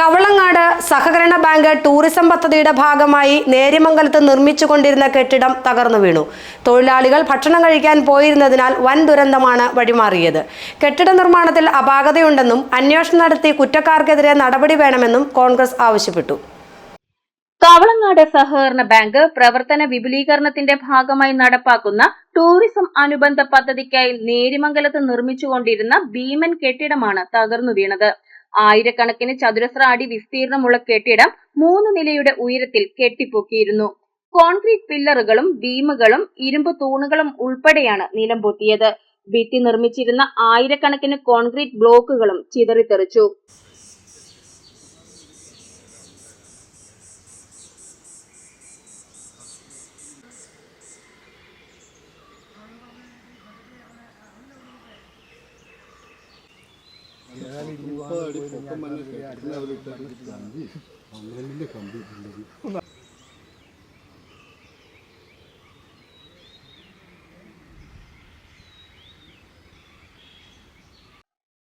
കവളങ്ങാട് സഹകരണ bank tourism പദ്ധതിയുടെ ഭാഗമായി നേര്യമംഗലത്ത് നിർമ്മിച്ചുകൊണ്ടിരുന്ന കെട്ടിടം തകർന്നു വീണു. തൊഴിലാളികൾ ഭക്ഷണം കഴിക്കാൻ പോയിരുന്നതിനാൽ വൻ ദുരന്തമാണ് വഴിമാറിയത്. കെട്ടിട നിർമ്മാണത്തിൽ അപാകതയുണ്ടെന്നും അന്വേഷണം നടത്തി കുറ്റക്കാർക്കെതിരെ നടപടി വേണമെന്നും കോൺഗ്രസ് ആവശ്യപ്പെട്ടു. കവളങ്ങാട് സഹകരണ ബാങ്ക് പ്രവർത്തന വിപുലീകരണത്തിന്റെ ഭാഗമായി നടപ്പാക്കുന്ന ടൂറിസം അനുബന്ധ പദ്ധതിക്കായി നേരിമംഗലത്ത് നിർമ്മിച്ചുകൊണ്ടിരുന്ന ഭീമൻ കെട്ടിടമാണ് തകർന്നു വീണത്. ആയിരക്കണക്കിന് ചതുരശ്ര അടി വിസ്തീർണമുള്ള കെട്ടിടം മൂന്ന് നിലയുടെ ഉയരത്തിൽ കെട്ടിപ്പൊക്കിയിരുന്നു. കോൺക്രീറ്റ് പില്ലറുകളും ബീമുകളും ഇരുമ്പ് തൂണുകളും ഉൾപ്പെടെയാണ് നിലംപൊത്തിയത്. ഭിത്തി നിർമ്മിച്ചിരുന്ന ആയിരക്കണക്കിന് കോൺക്രീറ്റ് ബ്ലോക്കുകളും ചിതറിത്തെറിച്ചു.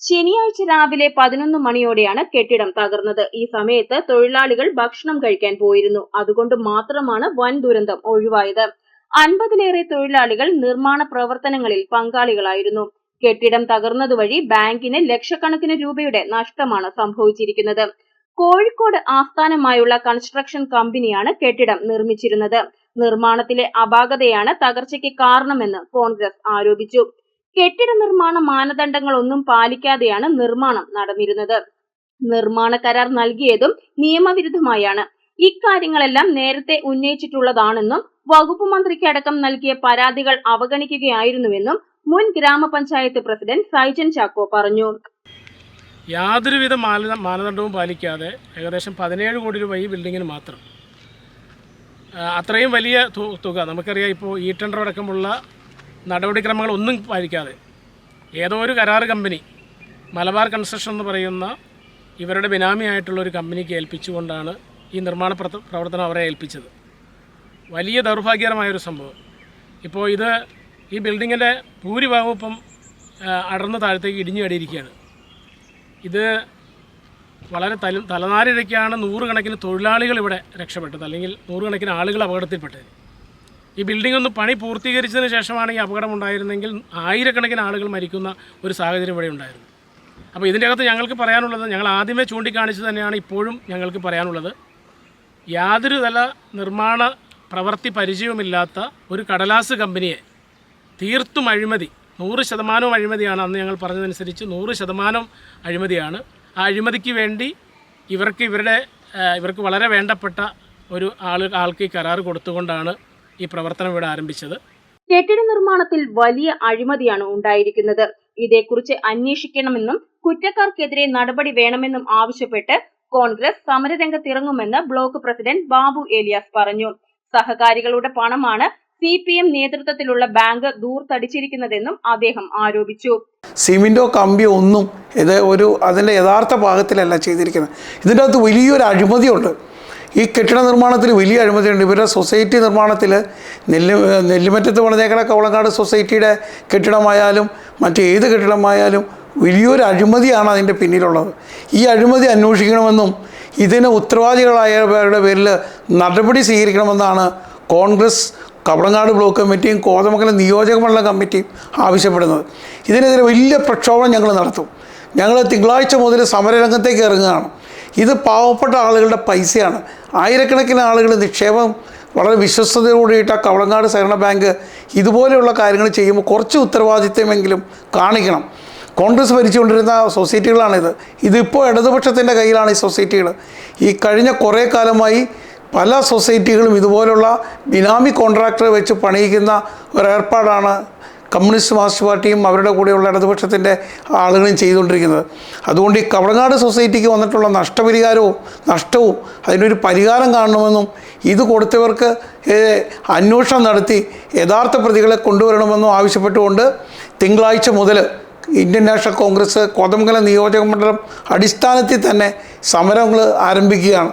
ശനിയാഴ്ച രാവിലെ പതിനൊന്ന് മണിയോടെയാണ് കെട്ടിടം തകർന്നത്. ഈ സമയത്ത് തൊഴിലാളികൾ ഭക്ഷണം കഴിക്കാൻ പോയിരുന്നു. അതുകൊണ്ട് മാത്രമാണ് വൻ ദുരന്തം ഒഴിവായത്. അൻപതിലേറെ തൊഴിലാളികൾ നിർമ്മാണ പ്രവർത്തനങ്ങളിൽ പങ്കാളികളായിരുന്നു. കെട്ടിടം തകർന്നതുവഴി ബാങ്കിന് ലക്ഷക്കണക്കിന് രൂപയുടെ നഷ്ടമാണ് സംഭവിച്ചിരിക്കുന്നത്. കോഴിക്കോട് ആസ്ഥാനമായുള്ള കൺസ്ട്രക്ഷൻ കമ്പനിയാണ് കെട്ടിടം നിർമ്മിച്ചിരുന്നത്. നിർമ്മാണത്തിലെ അപാകതയാണ് തകർച്ചയ്ക്ക് കാരണമെന്ന് കോൺഗ്രസ് ആരോപിച്ചു. കെട്ടിട നിർമ്മാണ മാനദണ്ഡങ്ങളൊന്നും പാലിക്കാതെയാണ് നിർമ്മാണം നടന്നിരുന്നത്. നിർമ്മാണ കരാർ നൽകിയതും നിയമവിരുദ്ധമായാണ്. ഇക്കാര്യങ്ങളെല്ലാം നേരത്തെ ഉന്നയിച്ചിട്ടുള്ളതാണെന്നും വകുപ്പ് മന്ത്രിക്ക് അടക്കം നൽകിയ പരാതികൾ അവഗണിക്കുകയായിരുന്നുവെന്നും മുൻ ഗ്രാമപഞ്ചായത്ത് പ്രസിഡന്റ് സൈജൻ ചാക്കോ പറഞ്ഞു. യാതൊരുവിധ മാനദ മാനദണ്ഡവും പാലിക്കാതെ ഏകദേശം പതിനേഴ് കോടി രൂപ ഈ ബിൽഡിങ്ങിന് മാത്രം. അത്രയും വലിയ തുക നമുക്കറിയാം ഇപ്പോൾ ഈ ടെൻഡർ അടക്കമുള്ള നടപടിക്രമങ്ങൾ ഒന്നും പാലിക്കാതെ ഏതോ ഒരു കരാർ കമ്പനി മലബാർ കൺസ്ട്രക്ഷൻ എന്ന് പറയുന്ന ഇവരുടെ ബിനാമിയായിട്ടുള്ള ഒരു കമ്പനിക്ക് ഏൽപ്പിച്ചുകൊണ്ടാണ് ഈ നിർമ്മാണ പ്രവർത്തനം അവരെ ഏൽപ്പിച്ചത്. വലിയ ദൗർഭാഗ്യകരമായൊരു സംഭവം. ഇപ്പോൾ ഇത് ഈ ബിൽഡിങ്ങിന്റെ ഭൂരിഭാഗവും ഇപ്പം അടർന്ന് താഴത്തേക്ക് ഇടിഞ്ഞു കടിയിരിക്കുകയാണ് ഇത് വളരെ തല തലനാരിഴയ്ക്കാണ് നൂറുകണക്കിന് തൊഴിലാളികൾ ഇവിടെ രക്ഷപ്പെട്ടത്. അല്ലെങ്കിൽ നൂറുകണക്കിന് ആളുകൾ അപകടത്തിൽപ്പെട്ടത്. ഈ ബിൽഡിംഗ് ഒന്ന് പണി പൂർത്തീകരിച്ചതിന് ശേഷമാണ് ഈ അപകടം ഉണ്ടായിരുന്നെങ്കിൽ ആയിരക്കണക്കിന് ആളുകൾ മരിക്കുന്ന ഒരു സാഹചര്യം ഇവിടെ ഉണ്ടായിരുന്നു. അപ്പോൾ ഇതിന്റെ അകത്ത് ഞങ്ങൾക്ക് പറയാനുള്ളത് ഞങ്ങൾ ആദ്യമേ ചൂണ്ടിക്കാണിച്ച് തന്നെയാണ് ഇപ്പോഴും ഞങ്ങൾക്ക് പറയാനുള്ളത്. യാതൊരു തല നിർമ്മാണ പ്രവൃത്തി പരിചയവുമില്ലാത്ത ഒരു കടലാസ് കമ്പനിയെ തീർത്തും അഴിമതി. നൂറ് ശതമാനവും അഴിമതിയാണ് അന്ന് ഞങ്ങൾ പറഞ്ഞതനുസരിച്ച് നൂറ് ശതമാനം അഴിമതിയാണ്. ആ അഴിമതിക്ക് വേണ്ടി ഇവർക്ക് ഇവരുടെ ഇവർക്ക് വളരെ വേണ്ടപ്പെട്ട ഒരു ആൾ ആൾക്ക് ഈ കരാർ കൊടുത്തുകൊണ്ടാണ് ഈ പ്രവർത്തനം ഇവിടെ ആരംഭിച്ചത്. കെട്ടിട നിർമ്മാണത്തിൽ വലിയ അഴിമതിയാണ് ഉണ്ടായിരിക്കുന്നത്. ഇതേക്കുറിച്ച് അന്വേഷിക്കണമെന്നും കുറ്റക്കാർക്കെതിരെ നടപടി വേണമെന്നും ആവശ്യപ്പെട്ട് കോൺഗ്രസ് സമരരംഗത്തിറങ്ങുമെന്ന് ബ്ലോക്ക് പ്രസിഡന്റ് ബാബു ഏലിയാസ് പറഞ്ഞു. സഹകാരികളുടെ പണമാണ് സി പി എം നേതൃത്വത്തിലുള്ള ബാങ്ക് ദൂർത്തടിച്ചിരിക്കുന്നതെന്നും അദ്ദേഹം ആരോപിച്ചു. സിമിന്റോ കമ്പി ഒന്നും ഇത് ഒരു അതിന്റെ യഥാർത്ഥ ഭാഗത്തിലല്ല ചെയ്തിരിക്കുന്നത്. ഇതിന്റെ അകത്ത് വലിയൊരു അഴിമതിയുണ്ട്. ഈ കെട്ടിട നിർമ്മാണത്തിൽ വലിയ അഴിമതിയുണ്ട്. ഇവരുടെ സൊസൈറ്റി നിർമ്മാണത്തിൽ നെല്ല് നെല്ലിമറ്റത്ത് പണിതേക്കണ കവളങ്ങാട് സൊസൈറ്റിയുടെ കെട്ടിടമായാലും മറ്റേത് കെട്ടിടമായാലും വലിയൊരു അഴിമതിയാണ് അതിന്റെ പിന്നിലുള്ളത്. ഈ അഴിമതി അന്വേഷിക്കണമെന്നും ഇതിന് ഉത്തരവാദികളായവരുടെ പേരിൽ നടപടി സ്വീകരിക്കണമെന്നാണ് കോൺഗ്രസ് കവളങ്ങാട് ബ്ലോക്ക് കമ്മിറ്റിയും കോതമംഗലം നിയോജക മണ്ഡലം കമ്മിറ്റിയും ആവശ്യപ്പെടുന്നത്. ഇതിനെതിരെ വലിയ പ്രക്ഷോഭം ഞങ്ങൾ നടത്തും. ഞങ്ങൾ തിങ്കളാഴ്ച മുതൽ സമരരംഗത്തേക്ക് ഇറങ്ങുകയാണ്. ഇത് പാവപ്പെട്ട ആളുകളുടെ പൈസയാണ്. ആയിരക്കണക്കിന് ആളുകൾ നിക്ഷേപം വളരെ വിശ്വസ്തയോടുകൂടിയിട്ട് ആ കവളങ്ങാട് സഹകരണ ബാങ്ക് ഇതുപോലെയുള്ള കാര്യങ്ങൾ ചെയ്യുമ്പോൾ കുറച്ച് ഉത്തരവാദിത്വമെങ്കിലും കാണിക്കണം. കോൺഗ്രസ് ഭരിച്ചുകൊണ്ടിരുന്ന സൊസൈറ്റികളാണിത്. ഇതിപ്പോൾ ഇടതുപക്ഷത്തിന്റെ കയ്യിലാണ് ഈ സൊസൈറ്റികൾ. ഈ കഴിഞ്ഞ കുറേ കാലമായി പല സൊസൈറ്റികളും ഇതുപോലുള്ള ബിനാമി കോൺട്രാക്ടറെ വെച്ച് പണിയിക്കുന്ന ഒരേർപ്പാടാണ് കമ്മ്യൂണിസ്റ്റ് മാർക്സിസ്റ്റ് പാർട്ടിയും അവരുടെ കൂടെയുള്ള ഇടതുപക്ഷത്തിന്റെ ആളുകളും ചെയ്തുകൊണ്ടിരിക്കുന്നത്. അതുകൊണ്ട് ഈ കവളങ്ങാട് സൊസൈറ്റിക്ക് വന്നിട്ടുള്ള നഷ്ടപരിഹാരവും നഷ്ടവും അതിനൊരു പരിഹാരം കാണണമെന്നും ഇത് കൊടുത്തവർക്ക് അന്വേഷണം നടത്തി യഥാർത്ഥ പ്രതികളെ കൊണ്ടുവരണമെന്നും ആവശ്യപ്പെട്ടുകൊണ്ട് തിങ്കളാഴ്ച മുതൽ ഇന്ത്യൻ നാഷണൽ കോൺഗ്രസ് കോതമംഗലം നിയോജക മണ്ഡലം അടിസ്ഥാനത്തിൽ തന്നെ സമരങ്ങൾ ആരംഭിക്കുകയാണ്.